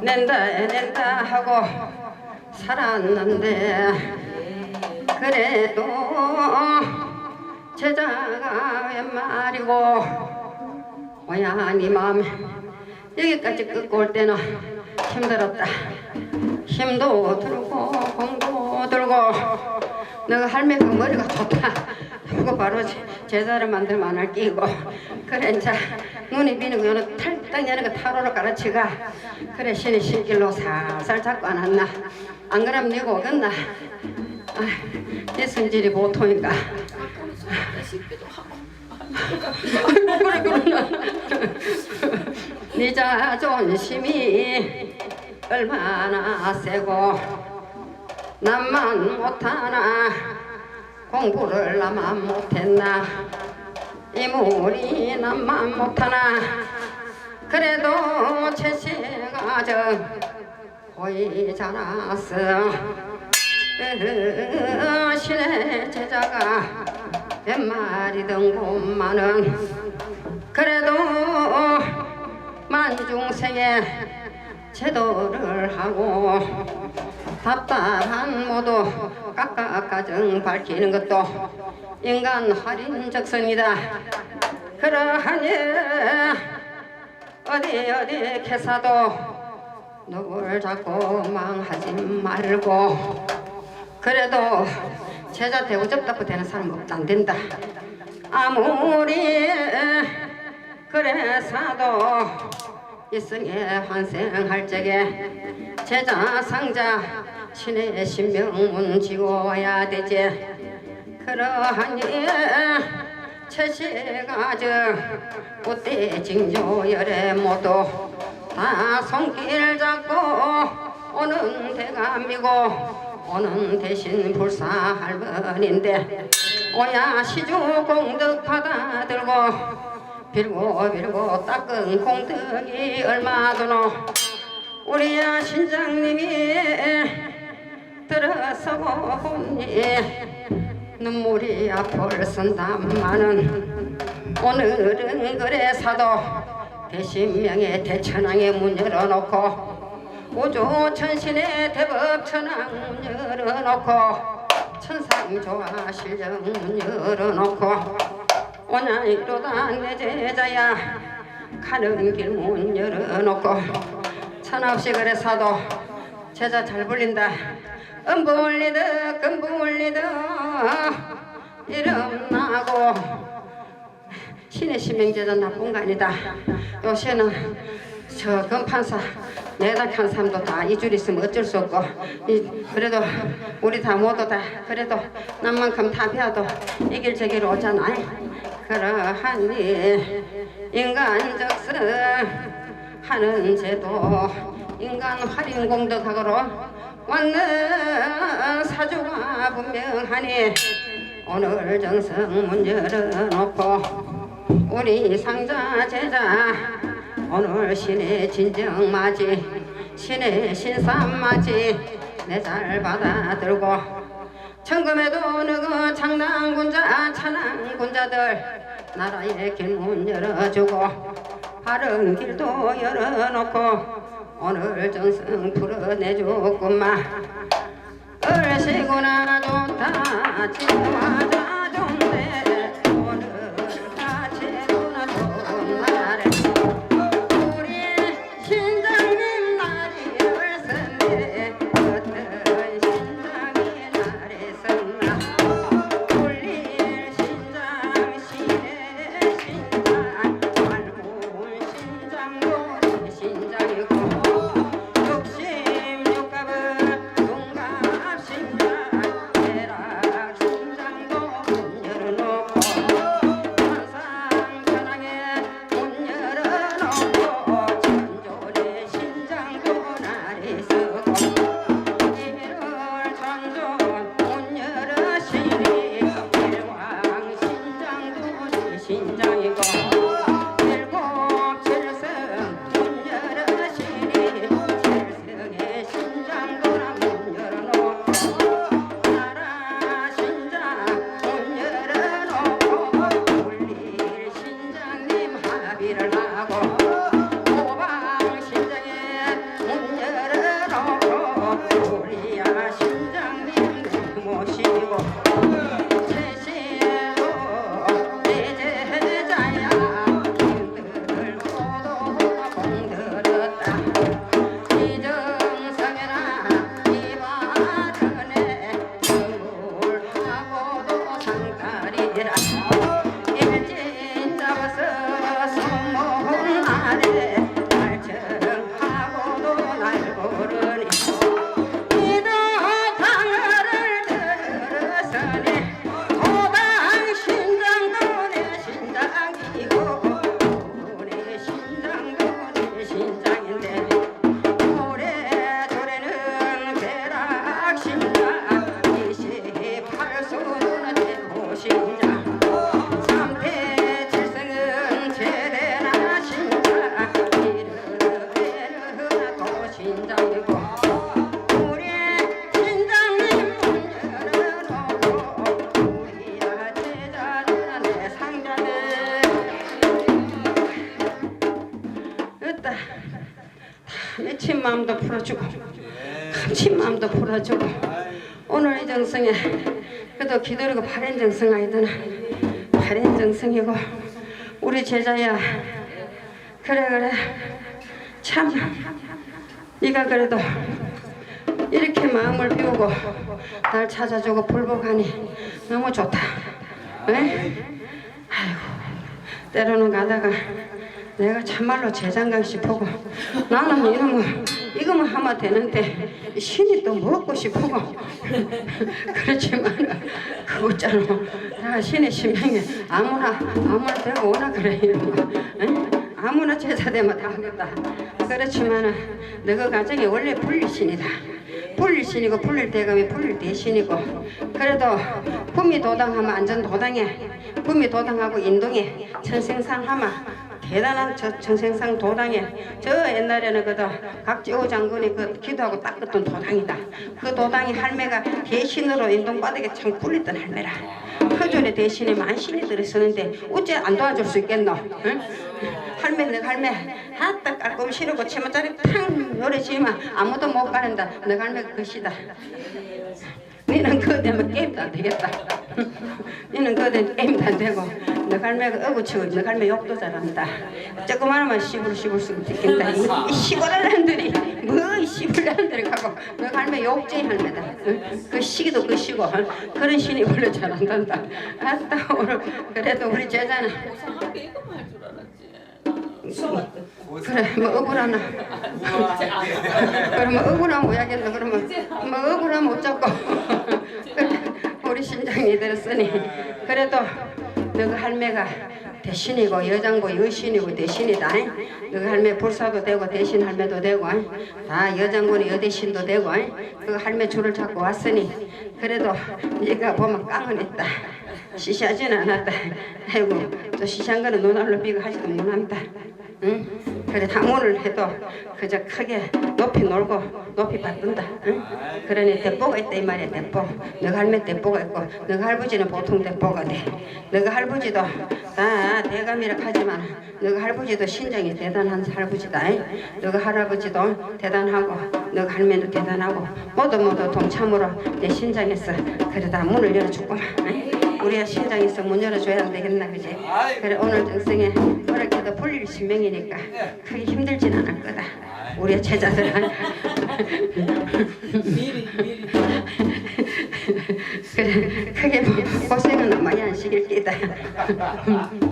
낸다 낸다 하고 살았는데 그래도 제자가 웬 말이고 뭐야 네 마음 여기까지 끌고 올 때는 힘들었다. 힘도 들고 공도 들고 너가 할매 그 머리가 좋다. 이거 바로 제- 제자를 만들면 안 할 끼고 그래 이제 눈이 비는 거 요는 탈딱 여는 거 타로로 가르치가. 그래 신이 신길로 살살 잡고 안 왔나? 안 그럼 네가 오겠나? 아, 네 성질이 보통인가? 그래 그러나. 네 자존심이 얼마나 세고 남만 못하나? 공부를 나만 못했나? 이물이 남만 못하나? 그래도 채씨가 저 거의 자랐어. 으, 신의 제자가 몇 마리든 곳만은 그래도 만중생에 제도를 하고 답답한 모두 깎아가정 밝히는 것도 인간 할인 적성이다. 그러하니 어디 어디 개사도 누굴 자꾸 망하지 말고 그래도 제자 대우접답고 되는 사람 없다 안 된다. 아무리 그래서도 이승에 환생할 적에 제자 상자 신의 신명문 지고 와야 되지. 그러하니 채시가 저 꽃대 징조열에 모두 다 손길 잡고 오는 대감이고 오는 대신 불사 할머니인데 오야 시주 공덕 받아들고 빌고 빌고 닦은 공덕이 얼마 도노? 우리야 신장님이 들어서보니 눈물이 앞을 쓴다마는 오늘은 그래서도 대신명의 대천왕의 문 열어놓고 우주천신의 대법천왕 문 열어놓고 천상조화 실령 문 열어놓고 오냐 이로다 내 제자야. 가는 길 문 열어놓고 천없이 그래서도 제자 잘 불린다. 음불리듯 금불리듯 이름 나고 신의 신명제자 나쁜 거 아니다. 요새는 저 금판사 내다 한 사람도 다 이 줄 있으면 어쩔 수 없고. 이, 그래도 우리 다 모두 다 그래도 남만큼 다 배워도 이길 저길 오잖아 그러하니 인간적스 하는 제도 인간 활인 공덕하고로 왔는 사주가 분명하니 오늘 정성 문 열어놓고 우리 상자 제자 오늘 신의 진정 맞이 신의 신삼 맞이 내 잘 받아들고 청금에도 너그 장난군자 찬양군자들 나라의 길 문 열어주고 바른 길도 열어놓고 오늘 정성 풀어내줬구만. 얼씨구나 좋다 지화자 됐다. 다 미친 마음도 풀어주고 감친 마음도 풀어주고 오늘 이 정성에 그래도 기도리고 발인 정성 아니더나 발인 정성이고 우리 제자야. 그래 그래. 참 네가 그래도 이렇게 마음을 비우고 날 찾아주고 불복하니 너무 좋다. 에? 아이고 때로는 가다가 내가 참말로 재장강 싶고 나는 이놈은 이거만 하면 되는데 신이 또 먹고 싶고 그렇지만 그거잖아 내가 신의 신명에 아무나 아무나 되고 오나 그래 에? 아무나 제사 되면 다 하겠다. 그렇지만은 너가 가정이 원래 분리신이다. 분리신이고 분릴 대감이 분릴 대신이고 그래도 품이 도당하면 안전 도당에 품이 도당하고 인동에 천생상하마 대단한 저 천생상 도당에 저 옛날에는 그도 각지오 장군이 그 기도하고 닦았던 도당이다. 그 도당이 할매가 대신으로 인동바닥에 참 굴렸던 할매라. 허준의 대신에 만신이 들었었는데 어째 안 도와줄 수 있겠노? 응? 할매 너 할매 하딱 깔끔 실고 치마자리 탕 요래지만 아무도 못 가는다. 너 할매가 그시다. 니는 그거 되면 게임도 안 되겠다. 되면 게임도 안 되고 너 갈매가 어구치고 너 갈매 욕도 잘한다. 조그마하면 시부르 시부르 쓰고 듣긴다. 이, 이 시골한들이 뭐이 시골한들이 가고 너 갈매 욕쟁이 할매다. 응? 그 시기도 그 시고 그런 신이 원래 잘한단다. 아따 오늘 그래도 우리 제자는. 그래 뭐 억울하나 그러면 억울하면 뭐야겠노 그러면 뭐 억울하면 어쩌고 우리 신장이 들었으니 그래도 너그 할매가 대신이고 여장부 여신이고 대신이다. 너그 할매 불사도 되고 대신 할매도 되고 다 여장군이 여대신도 되고 그 할매 줄을 잡고 왔으니 그래도 네가 보면 깡은 있다. 시시하지는 않았다. 아이고 또 시시한 거는 눈알로 비고 하지도 못한다 응? 그래 당원을 해도 그저 크게 높이 놀고 높이 받든다 응? 그러니 대포가 있다 이 말이야 대포 너가 할매 대포가 있고 너가 할아버지는 보통 대포가 돼 너가 할아버지도 다 대감이라 하지만 너가 할아버지도 신장이 대단한 할아버지다 응? 너가 할아버지도 대단하고 너가 할매도 대단하고 모두 모두 동참으로 내 신장에서 그러다 문을 열어줬구만 응? 우리가 신장에서 문 열어줘야 안 되겠나 그지? 그래 오늘 정성에 그렇게도 불릴 신명이니까 크게 힘들진 않을 거다. 우리 제자들은. 그래 크게 뭐 고생은 많이 안 시킬 끼다.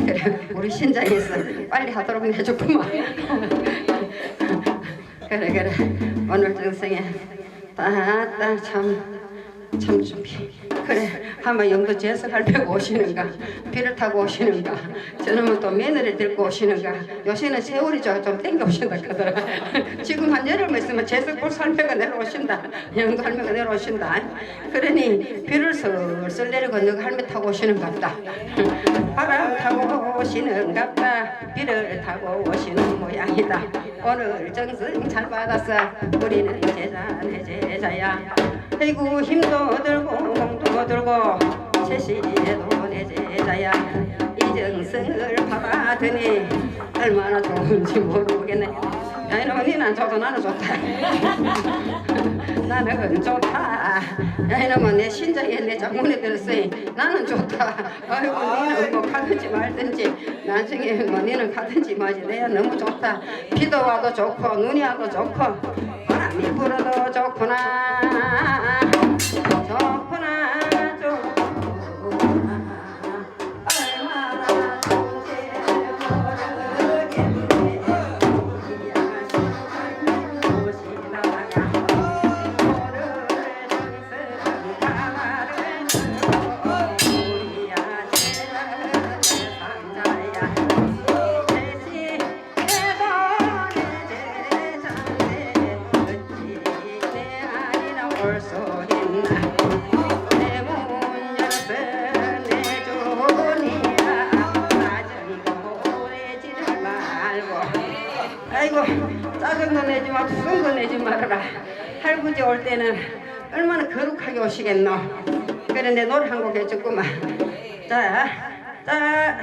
그래 우리 신장에서 빨리 하도록 해줬구만. 그래 그래. 오늘 정성에 따따 참참 준비. 그래 한번 영도 재석할 배고 오시는가 비를 타고 오시는가 저놈은 또 며느리 들고 오시는가 요새는 세월이 좀, 좀 땡겨 오신다 하더라. 지금 한 열흘만 있으면 재석볼 살배가 내려오신다. 영도 할매가 내려오신다. 그러니 비를 슬슬 내리고 너가 할매 타고 오시는갑다. 바람 타고 오시는갑다 비를 타고 오시는 모양이다 오늘 정승 잘 받았어 우리는 제자 내 제자야. 아이고 힘도 들고 공도 들고 세시에도 내 제자야. 이정성을 받아더니 얼마나 좋은지 모르겠네 야 이놈아 니는 안 좋고 나는 좋다. 나는 좋다. 야 이놈아 내 신장에 내 장문에 들었으니 나는 좋다. 아이고 니는 뭐 가든지 말든지 나중에 뭐 니는 가든지 마지. 내야 너무 좋다. 비도 와도 좋고 눈이 와도 좋고 바람이 불어도 좋구나 되겠노 그런데 노래 한 곡 해줬구만 자, 자.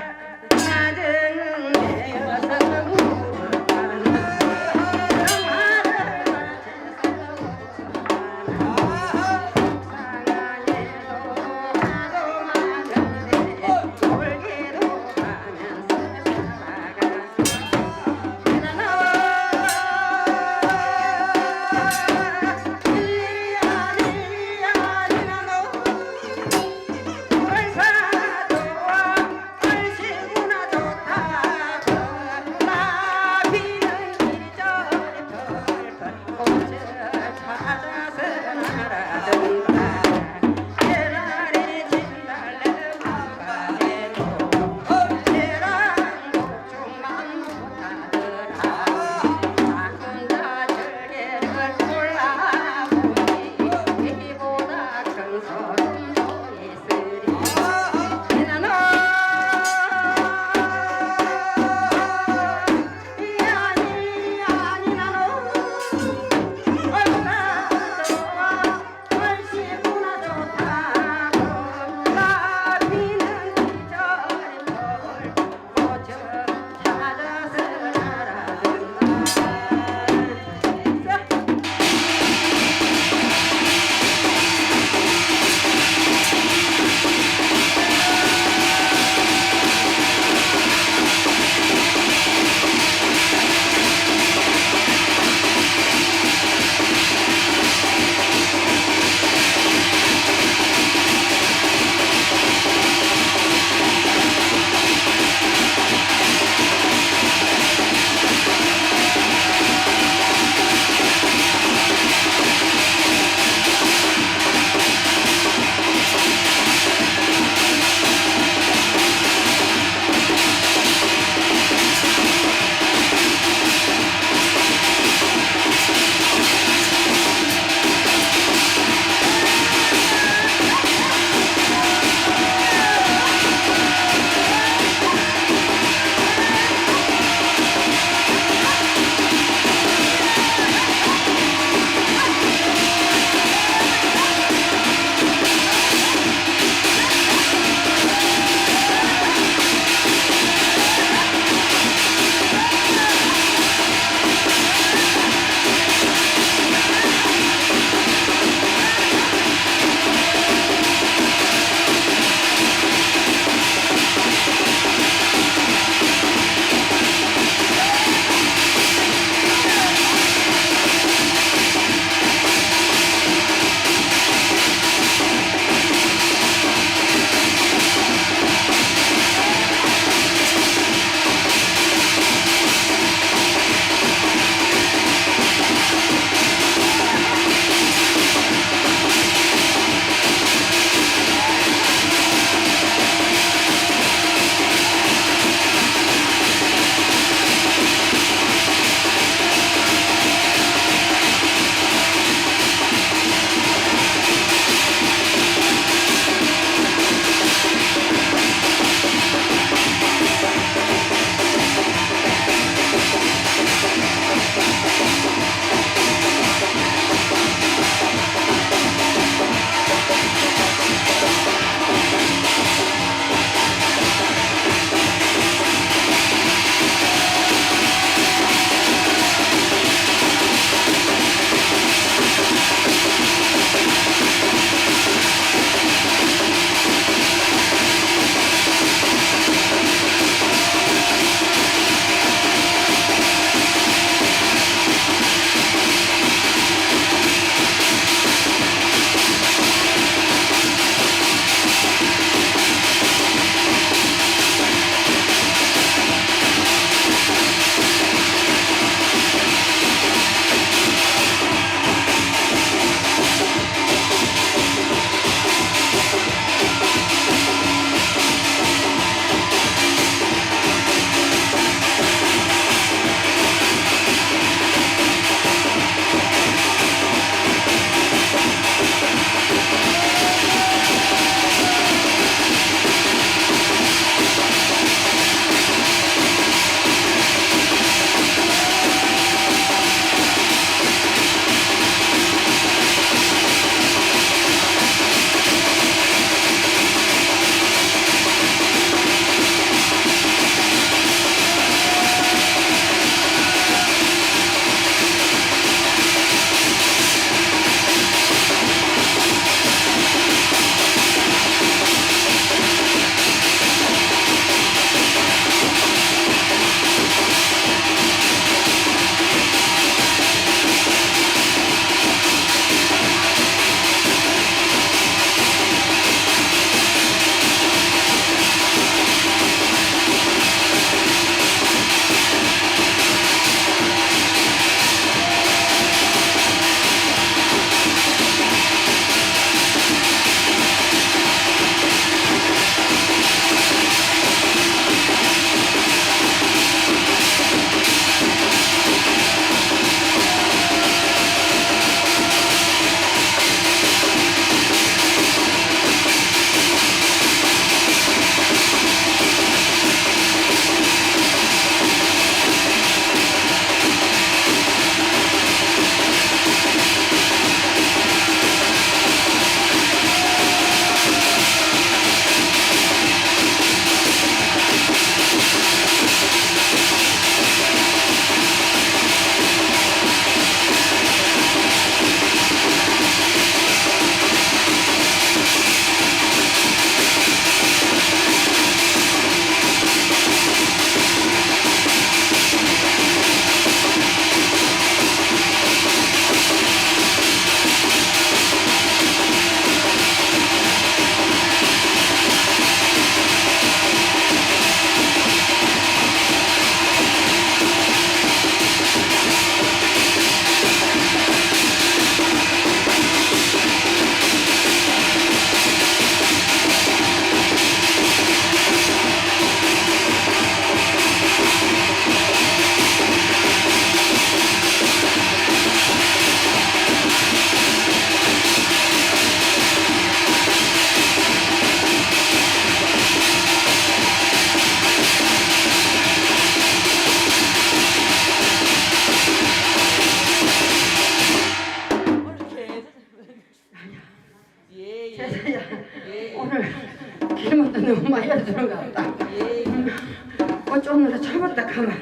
어찌 오늘은 참았다 가만.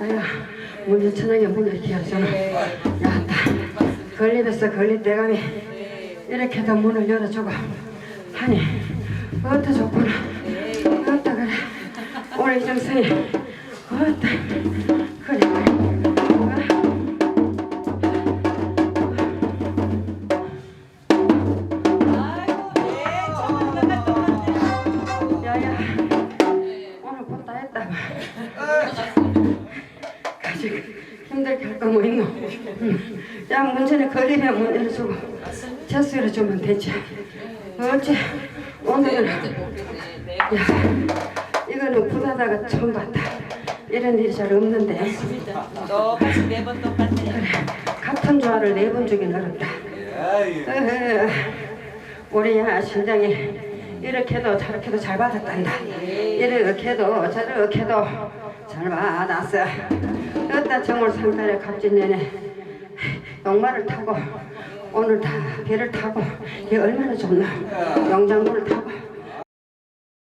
나야 문제 천장에 문을 기어서는 야다 걸리면서 걸린 대감이 이렇게도 문을 열어주고 하니 어떠 좋구나. 어떠 그래. 오늘 이 정성이 어떠 응. 야 문전에 걸리면 문 열어주고 재수를 주면 되지. 어찌 오늘은 야 이거는 부다다가 처음 봤다. 이런 일이 잘 없는데. 똑같이 매번 똑같네. 같은 조화를 네 번 주긴 어렵다. 우리 야 신장이 이렇게도 저렇게도 잘 받았단다. 이렇게도 저렇게도 잘 받았어. 어따 정월 상달에 갑진년에 용마를 타고 오늘 다 배를 타고 이게 얼마나 좋나. 용장물을 타고